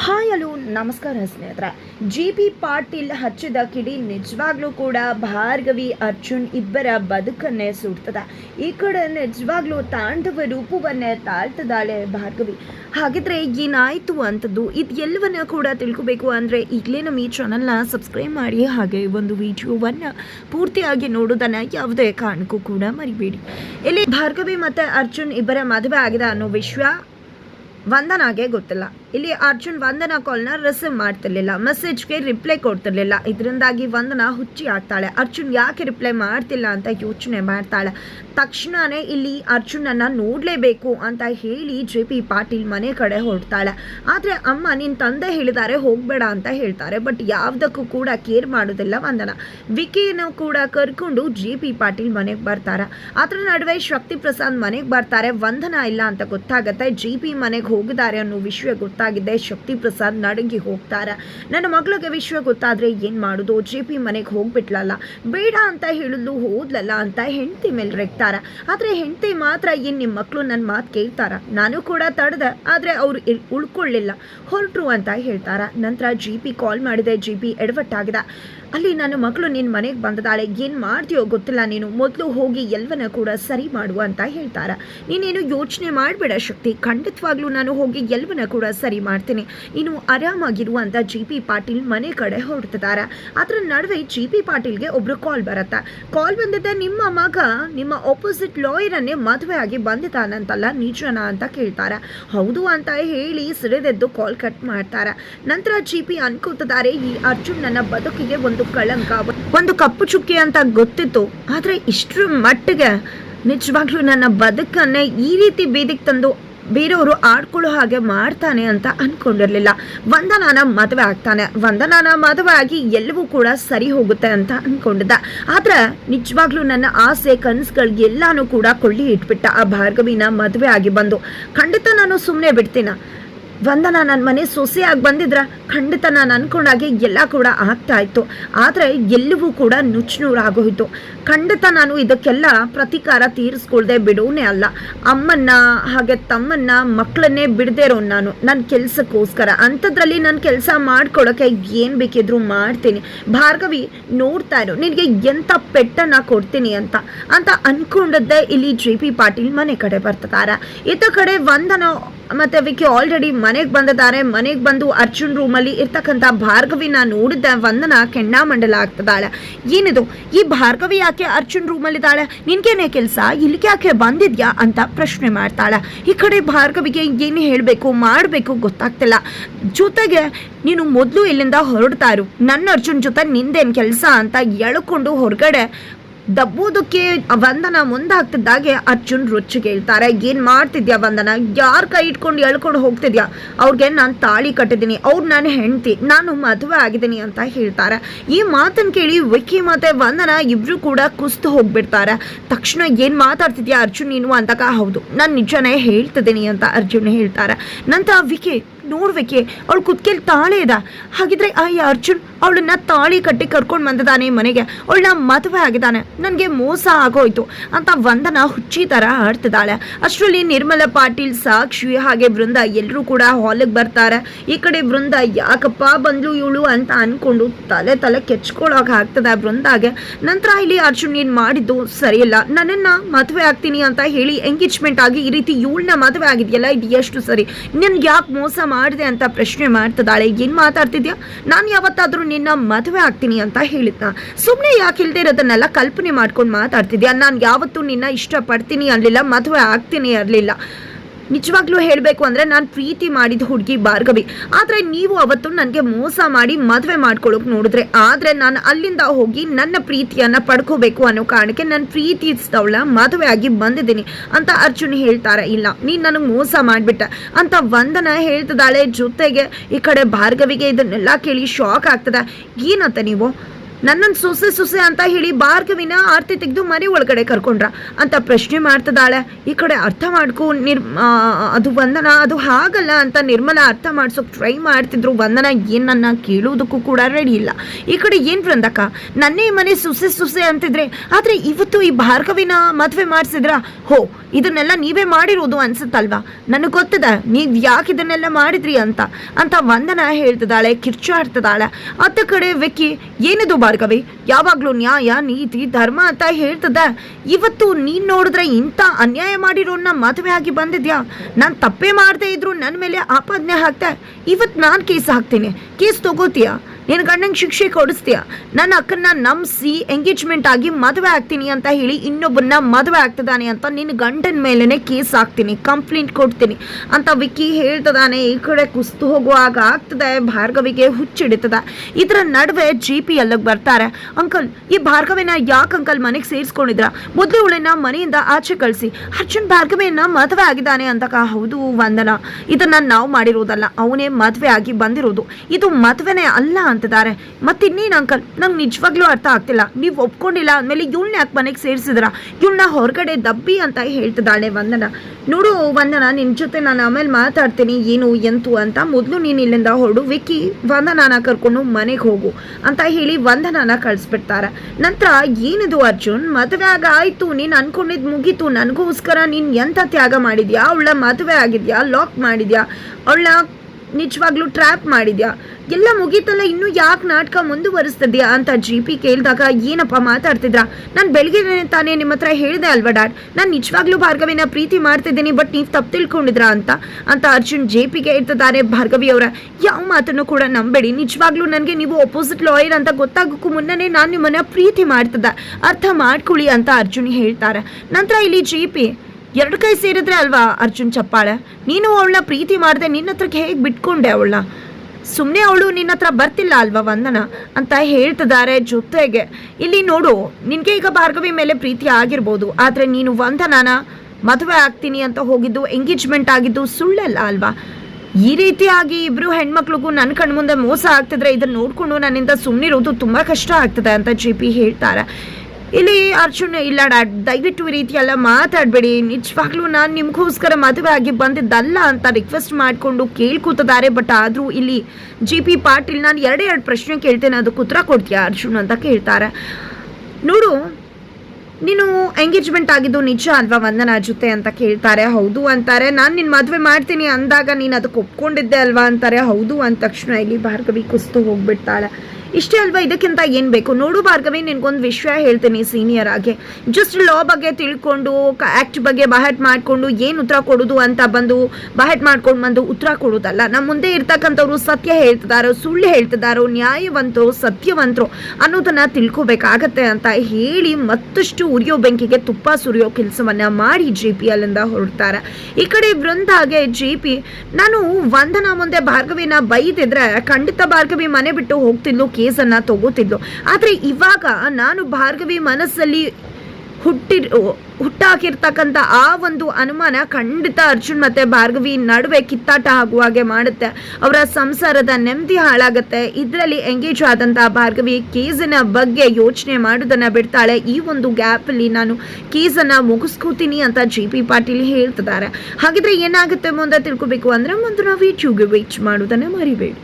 Hi hello ನಮಸ್ಕಾರ ಸ್ನೇಹಿತರೆ. G P Patil ಹಚ್ಚಿದ ಕಿಡಿ ನಿಜವಾಗ್ಲೂ ಕೂಡ ಭಾರ್ಗವಿ, ಅರ್ಜುನ್ ಇಬ್ಬರ ಬದುಕನ್ನೇ ಸುಡ್ತದ. ಈ ಕಡೆ ನಿಜವಾಗ್ಲೂ ತಾಂಡವ ರೂಪವನ್ನೇ ತಾಳ್ತದಾಳೆ ಭಾರ್ಗವಿ. ಹಾಗಿದ್ರೆ ಏನಾಯ್ತು ಅಂತದ್ದು ಇದು ಎಲ್ಲವನ್ನ ಕೂಡ ತಿಳ್ಕೊಬೇಕು ಅಂದರೆ ಈಗಲೇ ನಮ್ಮ ಈ ಚಾನಲ್ನ ಸಬ್ಸ್ಕ್ರೈಬ್ ಮಾಡಿ ಹಾಗೆ ಒಂದು ವಿಡಿಯೋವನ್ನು ಪೂರ್ತಿಯಾಗಿ ನೋಡೋದನ್ನು ಯಾವುದೇ ಕಾರಣಕ್ಕೂ ಕೂಡ ಮರಿಬೇಡಿ. ಇಲ್ಲಿ ಭಾರ್ಗವಿ ಮತ್ತು ಅರ್ಜುನ್ ಇಬ್ಬರ ಮದುವೆ ಆಗಿದೆ ಅನ್ನೋ ವಿಶ್ವ, ವಂದನಾಗೆ ಗೊತ್ತಿಲ್ಲ. ಇಲ್ಲಿ ಅರ್ಜುನ್ ವಂದನಾ ಕಾಲ್ನ ರಿಸೀವ್ ಮಾಡ್ತಿರ್ಲಿಲ್ಲ. ಮೆಸೇಜ್ಗೆ ರಿಪ್ಲೈ ಕೊಡ್ತಿರ್ಲಿಲ್ಲ. ಇದರಿಂದಾಗಿ ವಂದನಾ ಹುಚ್ಚಿ ಆಗ್ತಾಳೆ. ಅರ್ಜುನ್ ಯಾಕೆ ರಿಪ್ಲೈ ಮಾಡ್ತಿಲ್ಲ ಅಂತ ಯೋಚನೆ ಮಾಡ್ತಾಳೆ. ತಕ್ಷಣನೇ ಇಲ್ಲಿ ಅರ್ಜುನನ್ನು ನೋಡಲೇಬೇಕು ಅಂತ ಹೇಳಿ ಜೆ ಪಿ ಪಾಟೀಲ್ ಮನೆ ಕಡೆ ಹೊರಡ್ತಾಳೆ. ಆದರೆ ಅಮ್ಮ ನಿನ್ನ ತಂದೆ ಹೇಳಿದ್ದಾರೆ ಹೋಗಬೇಡ ಅಂತ ಹೇಳ್ತಾರೆ. ಬಟ್ ಯಾವುದಕ್ಕೂ ಕೂಡ ಕೇರ್ ಮಾಡೋದಿಲ್ಲ ವಂದನಾ. ವಿಕಿಯನ್ನು ಕೂಡ ಕರ್ಕೊಂಡು ಜೆ ಪಿ ಪಾಟೀಲ್ ಮನೆಗೆ ಬರ್ತಾರೆ. ಅದರ ನಡುವೆ ಶಕ್ತಿ ಪ್ರಸಾದ್ ಮನೆಗೆ ಬರ್ತಾರೆ. ವಂದನಾ ಇಲ್ಲ ಅಂತ ಗೊತ್ತಾಗುತ್ತೆ. ಜಿ ಪಿ ಮನೆಗೆ ಹೋಗಿದ್ದಾರೆ ಅನ್ನೋ ವಿಷಯ ಗೊತ್ತಾಗಿದೆ. ಶಕ್ತಿ ಪ್ರಸಾದ್ ನಡುಗಿ ಹೋಗ್ತಾರೆ. ನನ್ನ ಮಗಳಿಗೆ ವಿಷಯ ಗೊತ್ತಾದ್ರೆ ಏನು ಮಾಡೋದು? ಜೆ ಪಿ ಮನೆಗೆ ಹೋಗ್ಬಿಟ್ಲಲ್ಲ. ಬೇಡ ಅಂತ ಹೇಳಿದ್ಲು ಹೋದ್ಲಲ್ಲ ಅಂತ ಹೆಂಡತಿ ಮೇಲೆ ರೆಕ್ತಾರ ಆದರೆ ಹೆಂಡತಿ ಮಾತ್ರ ಏನು ನಿಮ್ಮ ಮಕ್ಕಳು ನನ್ನ ಮಾತು ಕೇಳ್ತಾರ? ನಾನು ಕೂಡ ತಡೆದೆ, ಆದರೆ ಅವ್ರು ಉಳ್ಕೊಳ್ಳಿಲ್ಲ ಹೊರಟ್ರು ಅಂತ ಹೇಳ್ತಾರ. ನಂತರ ಜಿ ಪಿ ಕಾಲ್ ಮಾಡಿದೆ. ಜಿ ಪಿ ಎಡವಟ್ಟಾಗಿದೆ ಅಲ್ಲಿ ನನ್ನ ಮಗಳು ನಿನ್ನ ಮನೆಗೆ ಬಂದದಾಳೆ. ಏನು ಮಾಡ್ತೀಯೋ ಗೊತ್ತಿಲ್ಲ ನೀನು. ಮೊದಲು ಹೋಗಿ ಎಲ್ಲವನ್ನ ಕೂಡ ಸರಿ ಮಾಡು ಅಂತ ಹೇಳ್ತಾರೆ. ನೀನೇನು ಯೋಚನೆ ಮಾಡಬೇಡ ಶಕ್ತಿ. ಖಂಡಿತವಾಗ್ಲೂ ನಾನು ಹೋಗಿ ಎಲ್ಲವನ್ನ ಕೂಡ ಸರಿ ಮಾಡ್ತೀನಿ. ನೀನು ಆರಾಮಾಗಿರುವಂಥ ಜಿ ಪಿ ಪಾಟೀಲ್ ಮನೆ ಕಡೆ ಹೊರಡ್ತಿದ್ದಾರೆ ಅದರ ನಡುವೆ ಜಿ ಪಿ ಪಾಟೀಲ್ಗೆ ಒಬ್ಬರು ಕಾಲ್ ಬರುತ್ತೆ. ಕಾಲ್ ಬಂದಿದ್ದ ನಿಮ್ಮ ಮಗ ನಿಮ್ಮ ಆಪೋಸಿಟ್ ಲಾಯರನ್ನೇ ಮದುವೆ ಆಗಿ ಬಂದಿದ್ದಾನಂತಲ್ಲ ನಿಜನ ಅಂತ ಕೇಳ್ತಾರೆ. ಹೌದು ಅಂತ ಹೇಳಿ ಸಿಡಿದೆದ್ದು ಕಾಲ್ ಕಟ್ ಮಾಡ್ತಾರೆ. ನಂತರ ಜಿ ಪಿ ಅನ್ಕೋತಿದ್ದಾರೆ ಈ ಅರ್ಜುನ್ ನನ್ನ ಬದುಕಿಗೆ ಒಂದು ಕಳಂಕ, ಒಂದು ಕಪ್ಪು ಚುಕ್ಕಿ ಅಂತ ಗೊತ್ತಿತ್ತು. ಆದರೆ ಇಷ್ಟರ ಮಟ್ಟಿಗೆ ನಿಜವಾಗ್ಲೂ ನನ್ನ ಬದುಕನ್ನೇ ಈ ರೀತಿ ಬೀದಿಗೆ ತಂದು ಬೇರೆಯವರು ಆಡ್ಕೊಳ್ಳೋ ಹಾಗೆ ಮಾಡ್ತಾನೆ ಅಂತ ಅನ್ಕೊಂಡಿರ್ಲಿಲ್ಲ. ವಂದನಾನ ಮದುವೆ ಆಗ್ತಾನೆ. ವಂದನಾನ ಮದುವೆ ಆಗಿ ಎಲ್ಲವೂ ಕೂಡ ಸರಿ ಹೋಗುತ್ತೆ ಅಂತ ಅನ್ಕೊಂಡಿದ್ದ. ಆದ್ರೆ ನಿಜವಾಗ್ಲೂ ನನ್ನ ಆಸೆ ಕನಸುಗಳಿಗೆಲ್ಲಾನು ಕೂಡ ಕೊಳ್ಳಿ ಇಟ್ಬಿಟ್ಟ. ಆ ಭಾರ್ಗವಿನ ಮದುವೆ ಆಗಿ ಬಂದು. ಖಂಡಿತ ನಾನು ಸುಮ್ಮನೆ ಬಿಡ್ತೀನ. ವಂದನ ನನ್ನ ಮನೆ ಸೊಸೆಯಾಗಿ ಬಂದಿದ್ರ ಖಂಡಿತ ನಾನು ಅನ್ಕೊಂಡಾಗೆ ಎಲ್ಲ ಕೂಡ ಆಗ್ತಾ ಇತ್ತು. ಆದರೆ ಎಲ್ಲವೂ ಕೂಡ ನುಚ್ಚುನೂರಾಗೋಯಿತು. ಖಂಡಿತ ನಾನು ಇದಕ್ಕೆಲ್ಲ ಪ್ರತೀಕಾರ ತೀರಿಸ್ಕೊಳ್ದೆ ಬಿಡೋನೇ ಅಲ್ಲ. ಅಮ್ಮನ್ನ ಹಾಗೆ ತಮ್ಮನ್ನ ಮಕ್ಕಳನ್ನೇ ಬಿಡದೇ ಇರೋ ನಾನು. ನನ್ನ ಕೆಲಸಕ್ಕೋಸ್ಕರ. ಅಂಥದ್ರಲ್ಲಿ ನನ್ನ ಕೆಲಸ ಮಾಡ್ಕೊಡೋಕೆ ಏನು ಬೇಕಿದ್ರು ಮಾಡ್ತೀನಿ. ಭಾರ್ಗವಿ, ನೋಡ್ತಾ ಇರೋ. ನಿನಗೆ ಎಂಥ ಪೆಟ್ಟನ್ನು ಕೊಡ್ತೀನಿ ಅಂತ. ಅಂತ ಅನ್ಕೊಂಡದ್ದೇ ಇಲ್ಲಿ ಜೆ ಪಿ ಪಾಟೀಲ್ ಮನೆ ಕಡೆ ಬರ್ತಿದ್ದಾರೆ ಇತ್ತ ಕಡೆ ವಂದನ ಮತ್ತೆ ವಿಕಿ ಆಲ್ರೆಡಿ ಮನೆಗೆ ಬಂದಿದ್ದಾರೆ. ಮನೆಗೆ ಬಂದು ಅರ್ಜುನ್ ರೂಮಲ್ಲಿ ಇರ್ತಕ್ಕಂಥ ಭಾರ್ಗವಿನ ನೋಡಿದ ವಂದನ ಕೆಂಡಾಮಂಡಲ ಆಗ್ತದಾಳೆ. ಏನಿದು? ಈ ಭಾರ್ಗವಿ ಯಾಕೆ ಅರ್ಜುನ್ ರೂಮಲ್ಲಿದ್ದಾಳೆ ನಿನ್ಗೇನೆ ಕೆಲಸ? ಇಲ್ಲಿಗೆ ಯಾಕೆ ಬಂದಿದ್ಯಾ ಅಂತ ಪ್ರಶ್ನೆ ಮಾಡ್ತಾಳೆ. ಈ ಕಡೆ ಭಾರ್ಗವಿಗೆ ಏನು ಹೇಳಬೇಕು, ಮಾಡಬೇಕು ಗೊತ್ತಾಗ್ತಿಲ್ಲ. ಜೊತೆಗೆ ನೀನು ಮೊದಲು ಇಲ್ಲಿಂದ ಹೊರಡ್ತಾ ನನ್ನ ಅರ್ಜುನ್ ಜೊತೆ ನಿಂದೇನು ಕೆಲಸ ಅಂತ ಎಳ್ಕೊಂಡು ಹೊರಗಡೆ ದಬ್ಬೋದಕ್ಕೆ ವಂದನ ಮುಂದಾಗ್ತಿದ್ದಾಗೆ ಅರ್ಜುನ್ ರುಚಿ ಕೇಳ್ತಾರೆ ಏನ್ ಮಾಡ್ತಿದ್ಯಾ ವಂದನ? ಯಾರ ಕೈ ಇಟ್ಕೊಂಡು ಎಳ್ಕೊಂಡು ಹೋಗ್ತಿದ್ಯಾ? ಅವ್ರಿಗೆ ನಾನು ತಾಳಿ ಕಟ್ಟಿದ್ದೀನಿ, ಅವ್ರು ನನ್ನ ಹೆಂಡತಿ, ನಾನು ಮದುವೆ ಆಗಿದ್ದೀನಿ ಅಂತ ಹೇಳ್ತಾರೆ. ಈ ಮಾತನ್ನು ಕೇಳಿ ವಿಕ್ಕಿ ಮತ್ತೆ ವಂದನ ಇಬ್ರು ಕೂಡ ಕುಸ್ತು ಹೋಗ್ಬಿಡ್ತಾರೆ. ತಕ್ಷಣ ಏನ್ ಮಾತಾಡ್ತಿದ್ಯಾ ಅರ್ಜುನ್ ನೀನು? ಅಂತಕ, ಹೌದು, ನಾನು ನಿಜನೇ ಹೇಳ್ತಿದ್ದೀನಿ ಅಂತ ಅರ್ಜುನ್ ಹೇಳ್ತಾರೆ. ನಂತರ ವಿಕಿ ನೋಡ್ಬೇಕೆ. ಅವಳು ಕುತ್ಕೆಲ್ ತಾಳೆ ಇದ. ಹಾಗಿದ್ರೆ ಈ ಅರ್ಜುನ್ ಅವಳನ್ನ ತಾಳಿ ಕಟ್ಟಿ ಕರ್ಕೊಂಡು ಬಂದಿದ್ದಾನೆ ಮನೆಗೆ. ಅವಳನ್ನ ಮದುವೆ ಆಗಿದ್ದಾನೆ. ನನಗೆ ಮೋಸ ಆಗೋಯ್ತು. ಅಂತ ವಂದನ ಹುಚ್ಚಿ ಥರ ಆಡ್ತಿದ್ದಾಳೆ. ಅಷ್ಟರಲ್ಲಿ ನಿರ್ಮಲ ಪಾಟೀಲ್, ಸಾಕ್ಷಿ, ಹಾಗೆ ಬೃಂದ ಎಲ್ಲರೂ ಕೂಡ ಹಾಲಿಗೆ ಬರ್ತಾರೆ. ಈ ಕಡೆ ಬೃಂದ ಯಾಕಪ್ಪ ಬಂದ್ಲು ಇವಳು? ಅಂತ ಅಂದ್ಕೊಂಡು ತಲೆ ತಲೆ ಕೆಚ್ಕೊಳ್ಳೋಕೆ ಆಗ್ತದೆ ಬೃಂದಾಗೆ ನಂತರ ಇಲ್ಲಿ ಅರ್ಜುನ್ ನೀನು ಮಾಡಿದ್ದು ಸರಿಯಲ್ಲ. ನನ್ನನ್ನ ಮದುವೆ ಆಗ್ತೀನಿ ಅಂತ ಹೇಳಿ ಎಂಗೇಜ್ಮೆಂಟ್ ಆಗಿ ಈ ರೀತಿ ಇವಳನ್ನ ಮದುವೆ ಆಗಿದೆಯಲ್ಲ, ಇದು ಎಷ್ಟು ಸರಿ. ನನ್ಗೆ ಯಾಕೆ ಮೋಸ ಮಾಡಿದೆ ಅಂತ ಪ್ರಶ್ನೆ ಮಾಡ್ತಿದ್ದಾಳೆ. ಏನು ಮಾತಾಡ್ತಿದ್ಯಾ? ನಾನು ಯಾವತ್ತಾದರೂ ನಿನ್ನ ಮದುವೆ ಆಗ್ತೀನಿ ಅಂತ ಹೇಳಿದ್ನ. ಸುಮ್ಮನೆ ಯಾಕೆ ಇಲ್ಲದೆ ಇರೋದನ್ನೆಲ್ಲ ಕಲ್ಪನೆ ಮಾಡ್ಕೊಂಡು ಮಾತಾಡ್ತಿದ್ಯಾ? ನಾನು ಯಾವತ್ತೂ ನಿನ್ನ ಇಷ್ಟಪಡ್ತೀನಿ ಅನ್ನಲಿಲ್ಲ ಮದುವೆ ಆಗ್ತೀನಿ ಅನ್ಲಿಲ್ಲ ನಿಜವಾಗ್ಲೂ ಹೇಳಬೇಕು ಅಂದರೆ ನಾನು ಪ್ರೀತಿ ಮಾಡಿದ ಹುಡುಗಿ ಭಾರ್ಗವಿ. ಆದರೆ ನೀವು ಅವತ್ತು ನನಗೆ ಮೋಸ ಮಾಡಿ ಮದುವೆ ಮಾಡ್ಕೊಳ್ಳೋಕೆ ನೋಡಿದ್ರೆ, ಆದರೆ ನಾನು ಅಲ್ಲಿಂದ ಹೋಗಿ ನನ್ನ ಪ್ರೀತಿಯನ್ನು ಪಡ್ಕೋಬೇಕು ಅನ್ನೋ ಕಾರಣಕ್ಕೆ ನನ್ನ ಪ್ರೀತಿಸಿದವಳ ಮದುವೆ ಆಗಿ ಬಂದಿದ್ದೀನಿ ಅಂತ ಅರ್ಜುನ್ ಹೇಳ್ತಾರೆ. ಇಲ್ಲ, ನೀನು ನನಗೆ ಮೋಸ ಮಾಡಿಬಿಟ್ಟೆ ಅಂತ ವಂದನ ಹೇಳ್ತಿದ್ದಾಳೆ ಜೊತೆಗೆ ಈ ಕಡೆ ಭಾರ್ಗವಿಗೆ ಇದನ್ನೆಲ್ಲ ಕೇಳಿ ಶಾಕ್ ಆಗ್ತದೆ. ಏನಂತ ನೀವು? ನನ್ನನ್ನು ಸೊಸೆ ಸೊಸೆ ಅಂತ ಹೇಳಿ ಭಾರ್ಗವಿನ ಆರ್ತಿ ತೆಗೆದು ಮನೆ ಒಳಗಡೆ ಕರ್ಕೊಂಡ್ರ. ಅಂತ ಪ್ರಶ್ನೆ ಮಾಡ್ತದಾಳೆ ಈ ಕಡೆ ಅರ್ಥ ಮಾಡ್ಕೊ ನಿರ್ ಅದು ವಂದನ, ಅದು ಹಾಗಲ್ಲ ಅಂತ ನಿರ್ಮಲ ಅರ್ಥ ಮಾಡ್ಸೋಕೆ ಟ್ರೈ ಮಾಡ್ತಿದ್ರು. ವಂದನ ನನ್ನ ಕೇಳೋದಕ್ಕೂ ಕೂಡ ರೆಡಿ ಇಲ್ಲ. ಈ ಕಡೆ ಏನು ಬೃಂದಕ್ಕ ನನ್ನೇ ಮನೆ ಸೊಸೆ ಸೊಸೆ ಅಂತಿದ್ರೆ, ಆದರೆ ಇವತ್ತು ಈ ಭಾರ್ಗವಿನ ಮದುವೆ ಮಾಡಿಸಿದ್ರ? ಹೋ ಇದನ್ನೆಲ್ಲ ನೀವೇ ಮಾಡಿರೋದು ಅನ್ಸುತ್ತಲ್ವಾ? ನನಗೆ ಗೊತ್ತದ, ನೀವು ಯಾಕೆ ಇದನ್ನೆಲ್ಲ ಮಾಡಿದ್ರಿ ಅಂತ. ಅಂತ ವಂದನ ಹೇಳ್ತಿದ್ದಾಳೆ, ಕಿರ್ಚಾಡ್ತಿದ್ದಾಳೆ. ಅತ್ತ ಕಡೆ ವ್ಯಕ್ತಿ ಏನಿದು ಭಾರ್ಗವಿ? ಯಾವಾಗಲೂ ನ್ಯಾಯ, ನೀತಿ, ಧರ್ಮ ಅಂತ ಹೇಳ್ತದ ಇವತ್ತು ನೀನು ನೋಡಿದ್ರೆ ಇಂಥ ಅನ್ಯಾಯ ಮಾಡಿರೋನ್ನ ಮದುವೆ ಆಗಿ ಬಂದಿದ್ಯಾ? ನಾನು ತಪ್ಪೇ ಮಾಡದೇ ಇದ್ರು ನನ್ನ ಮೇಲೆ ಆಪಾದನೆ ಹಾಕ್ತ ಇವತ್ತು ನಾನು ಕೇಸ್ ಹಾಕ್ತೀನಿ. ಕೇಸ್ ತಗೋತೀಯಾ? ನಿನ್ನ ಗಂಡಂಗೆ ಶಿಕ್ಷೆ ಕೊಡಿಸ್ತೀಯ? ನನ್ನ ಅಕ್ಕನ್ನ ನಂಬಿಸಿ ಎಂಗೇಜ್ಮೆಂಟ್ ಆಗಿ ಮದುವೆ ಆಗ್ತೀನಿ ಅಂತ ಹೇಳಿ ಇನ್ನೊಬ್ಬನ್ನ ಮದುವೆ ಆಗ್ತದಾನೆ ಅಂತ ನಿನ್ನ ಗಂಡನ ಮೇಲೇ ಕೇಸ್ ಹಾಕ್ತೀನಿ ಕಂಪ್ಲೇಂಟ್ ಕೊಡ್ತೀನಿ ಅಂತ ವಿಕ್ಕಿ ಹೇಳ್ತದಾನೆ ಈ ಕಡೆ ಕುಸ್ತು ಹೋಗುವಾಗ ಆಗ್ತದೆ, ಭಾರ್ಗವಿಗೆ ಹುಚ್ಚಿಡಿತದ. ಇದರ ನಡುವೆ ಜಿ ಪಿ ಅಲ್ಲಿಗೆ ಬರ್ತಾರೆ. ಅಂಕಲ್, ಈ ಭಾರ್ಗವಿನ ಯಾಕೆ ಅಂಕಲ್ ಮನೆಗೆ ಸೇರಿಸ್ಕೊಂಡಿದ್ರ? ಮೊದಲು ಇವಳನ್ನ ಮನೆಯಿಂದ ಆಚೆ ಕಳಿಸಿ. ಅರ್ಜುನ್ ಭಾರ್ಗವಿಯನ್ನ ಮದುವೆ ಆಗಿದ್ದಾನೆ ಅಂತ ಹೌದು ವಂದನ. ಇದನ್ನ ನಾವು ಮಾಡಿರೋದಲ್ಲ, ಅವನೇ ಮದುವೆ ಆಗಿ ಬಂದಿರೋದು. ಇದು ಮದುವೆನೇ ಅಲ್ಲ ಅಂತಿದ್ದಾರೆ. ಮತ್ತಿನ್ನೇನು ಅಂಕಲ್ ನಂಗೆ ನಿಜವಾಗ್ಲೂ ಅರ್ಥ ಆಗ್ತಿಲ್ಲ. ನೀವು ಒಪ್ಕೊಂಡಿಲ್ಲ ಅಂದಮೇಲೆ ಇವಳನ್ನ ಯಾಕೆ ಮನೆಗೆ ಸೇರಿಸಿದ್ರ? ಇವಳನ್ನ ಹೊರಗಡೆ ದಬ್ಬಿ ಅಂತ ಹೇಳ್ತಿದ್ದಾಳೆ ವಂದನ. ನೋಡು ವಂದನ ನಿನ್ನ ಜೊತೆ ನಾನು ಆಮೇಲೆ ಮಾತಾಡ್ತೀನಿ. ಏನು, ಎಂತು ಅಂತ ಮೊದಲು ನೀನು ಇಲ್ಲಿಂದ ಹೊರಡು, ವಿಕ್ಕಿ ವಂದನಾನ ಕರ್ಕೊಂಡು ಮನೆಗೆ ಹೋಗು ಅಂತ ಹೇಳಿ ವಂದನಾನ ಕಳಿಸ್ಬಿಡ್ತಾರೆ. ನಂತರ ಏನಿದು ಅರ್ಜುನ್? ಮದುವೆ ಆಗ ಆಯಿತು, ನೀನು ಅನ್ಕೊಂಡಿದ್ದು ಮುಗೀತು. ನನಗೋಸ್ಕರ ನೀನು ಎಂಥ ತ್ಯಾಗ ಮಾಡಿದ್ಯಾ? ಅವಳ ಮದುವೆ ಆಗಿದ್ಯಾ? ಲಾಕ್ ಮಾಡಿದ್ಯಾ? ಅವಳ ನಿಜವಾಗ್ಲೂ ಟ್ರ್ಯಾಪ್ ಮಾಡಿದ್ಯಾ? ಎಲ್ಲ ಮುಗೀತಲ್ಲ, ಇನ್ನೂ ಯಾಕೆ ನಾಟಕ ಮುಂದುವರಿಸ್ತಿದ್ಯಾ ಅಂತ ಜಿ ಪಿ ಕೇಳಿದಾಗ ಏನಪ್ಪ ಮಾತಾಡ್ತಿದ್ರ? ನಾನು ಬೆಳಗ್ಗೆ ತಾನೇ ನಿಮ್ಮ ಹತ್ರ ಹೇಳಿದೆ ಅಲ್ವಾ ಡಾಡ್ ನಾನು ನಿಜವಾಗ್ಲೂ ಭಾರ್ಗವಿನ ಪ್ರೀತಿ ಮಾಡ್ತಿದ್ದೀನಿ ಬಟ್ ನೀವು ತಪ್ಪು ತಿಳ್ಕೊಂಡಿದ್ರಾ ಅಂತ? ಅಂತ ಅರ್ಜುನ್ ಜೆ ಪಿಗೆ ಇರ್ತಿದ್ದಾರೆ ಭಾರ್ಗವಿ ಅವರ. ಯಾವ ಮಾತನ್ನು ಕೂಡ ನಂಬೇಡಿ. ನಿಜವಾಗ್ಲೂ ನನಗೆ ನೀವು ಅಪೋಸಿಟ್ ಲಾಯರ್ ಅಂತ ಗೊತ್ತಾಗೋಕ್ಕೂ ಮುನ್ನನೇ ನಾನು ನಿಮ್ಮನ್ನ ಪ್ರೀತಿ ಮಾಡ್ತಿದ್ದೆ. ಅರ್ಥ ಮಾಡ್ಕೊಳ್ಳಿ ಅಂತ ಅರ್ಜುನ್ ಹೇಳ್ತಾರೆ. ನಂತರ ಇಲ್ಲಿ ಜಿ ಪಿ ಎರಡು ಕೈ ಸೇರಿದ್ರೆ ಅಲ್ವಾ, ಅರ್ಜುನ್ ಚಪ್ಪಾಳೆ? ನೀನು ಅವಳನ್ನ ಪ್ರೀತಿ ಮಾಡಿದೆ ನಿನ್ನ ಹತ್ರಕ್ಕೆ ಹೇಗೆ ಬಿಟ್ಕೊಂಡೆ ಅವಳನ್ನ? ಸುಮ್ಮನೆ ಅವಳು ನಿನ್ನ ಹತ್ರ ಬರ್ತಿಲ್ಲ ಅಲ್ವಾ ವಂದನ? ಅಂತ ಹೇಳ್ತಿದ್ದಾರೆ ಜೊತೆಗೆ. ಇಲ್ಲಿ ನೋಡು, ನಿನಗೆ ಈಗ ಭಾರ್ಗವಿ ಮೇಲೆ ಪ್ರೀತಿ ಆಗಿರ್ಬೋದು, ಆದರೆ ನೀನು ವಂದನಾನ ಮದುವೆ ಆಗ್ತೀನಿ ಅಂತ ಹೋಗಿದ್ದು ಎಂಗೇಜ್ಮೆಂಟ್ ಆಗಿದ್ದು ಸುಳ್ಳಲ್ಲ ಅಲ್ವಾ? ಈ ರೀತಿಯಾಗಿ ಇಬ್ಬರು ಹೆಣ್ಮಕ್ಳಿಗೂ ನನ್ನ ಕಣ್ಮುಂದೆ ಮೋಸ ಆಗ್ತಿದ್ರೆ ಇದನ್ನು ನೋಡಿಕೊಂಡು ನನ್ನಿಂದ ಸುಮ್ಮನಿರೋದು ತುಂಬ ಕಷ್ಟ ಆಗ್ತದೆ ಅಂತ ಜಿ ಪಿ ಹೇಳ್ತಾರೆ. ಇಲ್ಲಿ ಅರ್ಜುನ್ ಇಲ್ಲ ಡ್ಯಾಡ್ ದಯವಿಟ್ಟು ಈ ರೀತಿ ಎಲ್ಲ ಮಾತಾಡಬೇಡಿ. ನಿಜವಾಗ್ಲೂ ನಾನು ನಿಮಗೋಸ್ಕರ ಮದುವೆ ಆಗಿ ಬಂದಿದ್ದಲ್ಲ ಅಂತ ರಿಕ್ವೆಸ್ಟ್ ಮಾಡಿಕೊಂಡು ಕೇಳ್ಕೊತಿದ್ದಾರೆ ಬಟ್ ಆದರೂ ಇಲ್ಲಿ ಜಿ ಪಿ ಪಾಟೀಲ್, ನಾನು ಎರಡೇ ಎರಡು ಪ್ರಶ್ನೆ ಕೇಳ್ತೇನೆ, ಅದಕ್ಕೆ ಉತ್ತರ ಕೊಡ್ತೀಯಾ ಅರ್ಜುನ್ ಅಂತ ಕೇಳ್ತಾರೆ. ನೋಡು, ನೀನು ಎಂಗೇಜ್ಮೆಂಟ್ ಆಗಿದ್ದು ನಿಜ ಅಲ್ವಾ ವಂದನಾ ಜೊತೆ ಅಂತ ಕೇಳ್ತಾರೆ, ಹೌದು ಅಂತಾರೆ. ನಾನು ನಿನ್ನ ಮದುವೆ ಮಾಡ್ತೀನಿ ಅಂದಾಗ ನೀನು ಅದಕ್ಕೆ ಒಪ್ಕೊಂಡಿದ್ದೆ ಅಲ್ವಾ ಅಂತಾರೆ, ಹೌದು ಅಂದ ತಕ್ಷಣ ಇಲ್ಲಿ ಭಾರ್ಗವಿ ಕುಸ್ತು ಹೋಗ್ಬಿಡ್ತಾಳೆ. ಇಷ್ಟೇ ಅಲ್ವಾ ಇದಕ್ಕಿಂತ ಏನು ಬೇಕು? ನೋಡು ಭಾರ್ಗವಿ, ನಿನಗೊಂದು ವಿಷಯ ಹೇಳ್ತೀನಿ ಸೀನಿಯರ್ ಆಗಿ. ಜಸ್ಟ್ ಲಾ ಬಗ್ಗೆ ತಿಳ್ಕೊಂಡು ಆ್ಯಕ್ಟ್ ಬಗ್ಗೆ ಬಹಟ್ ಮಾಡಿಕೊಂಡು ಏನು ಉತ್ತರ ಕೊಡೋದು ಅಂತ ಬಂದು ಬಹಟ್ ಮಾಡ್ಕೊಂಡು ಬಂದು ಉತ್ತರ ಕೊಡೋದಲ್ಲ. ನಮ್ಮ ಮುಂದೆ ಇರ್ತಕ್ಕಂಥವ್ರು ಸತ್ಯ ಹೇಳ್ತಿದಾರೋ, ಸುಳ್ಳು ಹೇಳ್ತಿದಾರೋ, ನ್ಯಾಯವಂತರು, ಸತ್ಯವಂತರು ಅನ್ನೋದನ್ನು ತಿಳ್ಕೊಬೇಕಾಗತ್ತೆ ಅಂತ ಹೇಳಿ ಮತ್ತಷ್ಟು ಉರಿಯೋ ಬೆಂಕಿಗೆ ತುಪ್ಪ ಸುರಿಯೋ ಕೆಲಸವನ್ನು ಮಾಡಿ ಜಿ ಪಿ ಅಲ್ಲಿಂದ ಹೊರಡ್ತಾರೆ. ಈ ಕಡೆ ವೃಂದಾಗೆ ಜಿ ಪಿ ನಾನು ವಂದನಾ ಮುಂದೆ ಭಾರ್ಗವಿನ ಬೈದಿದ್ರೆ ಖಂಡಿತ ಭಾರ್ಗವಿ ಮನೆ ಬಿಟ್ಟು ಹೋಗ್ತಿದ್ಲು ಕೇಸನ್ನ ತಗೋತಿದ್ಲು. ಆದ್ರೆ ಇವಾಗ ನಾನು ಭಾರ್ಗವಿ ಮನಸ್ಸಲ್ಲಿ ಹುಟ್ಟಿ ಹುಟ್ಟಾಕಿರ್ತಕ್ಕಂಥ ಆ ಒಂದು ಅನುಮಾನ ಖಂಡಿತ ಅರ್ಜುನ್ ಮತ್ತೆ ಭಾರ್ಗವಿ ನಡುವೆ ಕಿತ್ತಾಟ ಆಗುವ ಹಾಗೆ ಮಾಡುತ್ತೆ. ಅವರ ಸಂಸಾರದ ನೆಮ್ಮದಿ ಹಾಳಾಗುತ್ತೆ. ಇದರಲ್ಲಿ ಎಂಗೇಜ್ ಆದಂಥ ಭಾರ್ಗವಿ ಕೇಸಿನ ಬಗ್ಗೆ ಯೋಚನೆ ಮಾಡೋದನ್ನ ಬಿಡ್ತಾಳೆ. ಈ ಒಂದು ಗ್ಯಾಪಲ್ಲಿ ನಾನು ಕೇಸನ್ನು ಮುಗಿಸ್ಕೋತೀನಿ ಅಂತ ಜಿ ಪಿ ಪಾಟೀಲ್ ಹೇಳ್ತಿದ್ದಾರೆ. ಹಾಗಿದ್ರೆ ಏನಾಗುತ್ತೆ ಮುಂದೆ ತಿಳ್ಕೊಬೇಕು ಅಂದ್ರೆ ಮುಂದೆ ನಾವು ವಿಡಿಯೋಗೆ ವೀಚ್ ಮಾಡೋದನ್ನ ಮರಿಬೇಡಿ.